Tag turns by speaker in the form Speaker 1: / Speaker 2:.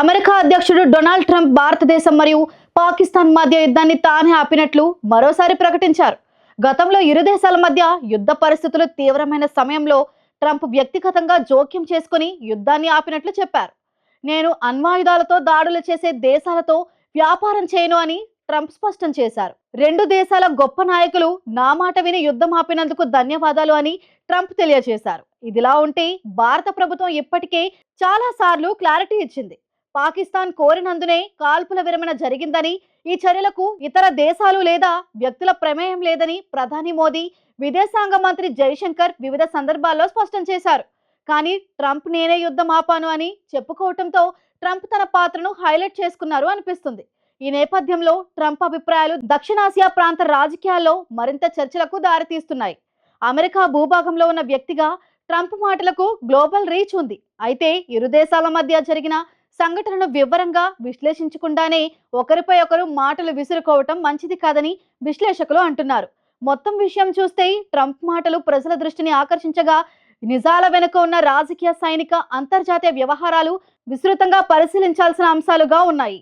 Speaker 1: America అధ్యక్షుడు Donald Trump భారతదేశం మరియు పాకిస్తాన్ మధ్య యుద్ధాన్ని తానే ఆపినట్లు మరోసారి ప్రకటించారు. గతంలో ఇరు దేశాల మధ్య యుద్ధ పరిస్థితులు తీవ్రమైన సమయంలో ట్రంప్ వ్యక్తిగతంగా జోక్యం చేసుకుని యుద్ధాన్ని ఆపినట్లు చెప్పారు. నేను అణ్వాయుధాలతో దాడులు చేసే దేశాలతో వ్యాపారం చేయను అని ట్రంప్ స్పష్టం చేశారు. రెండు దేశాల గొప్ప నాయకులు నా మాట విని యుద్ధం ఆపినందుకు ధన్యవాదాలు అని ట్రంప్ తెలియజేశారు. ఇదిలా ఉంటే భారత ప్రభుత్వం ఇప్పటికే చాలా సార్లు క్లారిటీ ఇచ్చింది. పాకిస్తాన్ కోరినందునే కాల్పుల విరమణ జరిగిందని ఈ చర్యలకు ఇతర దేశాలు లేదా వ్యక్తుల ప్రమేయం లేదని ప్రధాని మోదీ విదేశాంగ మంత్రి జైశంకర్ వివిధ సందర్భాల్లో స్పష్టం చేశారు. కానీ ట్రంప్ నేనే యుద్ధం ఆపాను అని చెప్పుకోవటంతో ట్రంప్ తన పాత్రను హైలైట్ చేసుకున్నారు అనిపిస్తుంది. ఈ నేపథ్యంలో ట్రంప్ అభిప్రాయాలు దక్షిణాసియా ప్రాంత రాజకీయాల్లో మరింత చర్చలకు దారితీస్తున్నాయి. అమెరికా భూభాగంలో ఉన్న వ్యక్తిగా ట్రంప్ మాటలకు గ్లోబల్ రీచ్ ఉంది. అయితే ఇరు దేశాల మధ్య జరిగిన సంఘటనను వివరంగా విశ్లేషించకుండానే ఒకరిపై ఒకరు మాటలు విసురుకోవటం మంచిది కాదని విశ్లేషకులు అంటున్నారు. మొత్తం విషయం చూస్తే ట్రంప్ మాటలు ప్రజల దృష్టిని ఆకర్షించగా నిజాల వెనుక ఉన్న రాజకీయ సైనిక అంతర్జాతీయ వ్యవహారాలు విస్తృతంగా పరిశీలించాల్సిన అంశాలుగా ఉన్నాయి.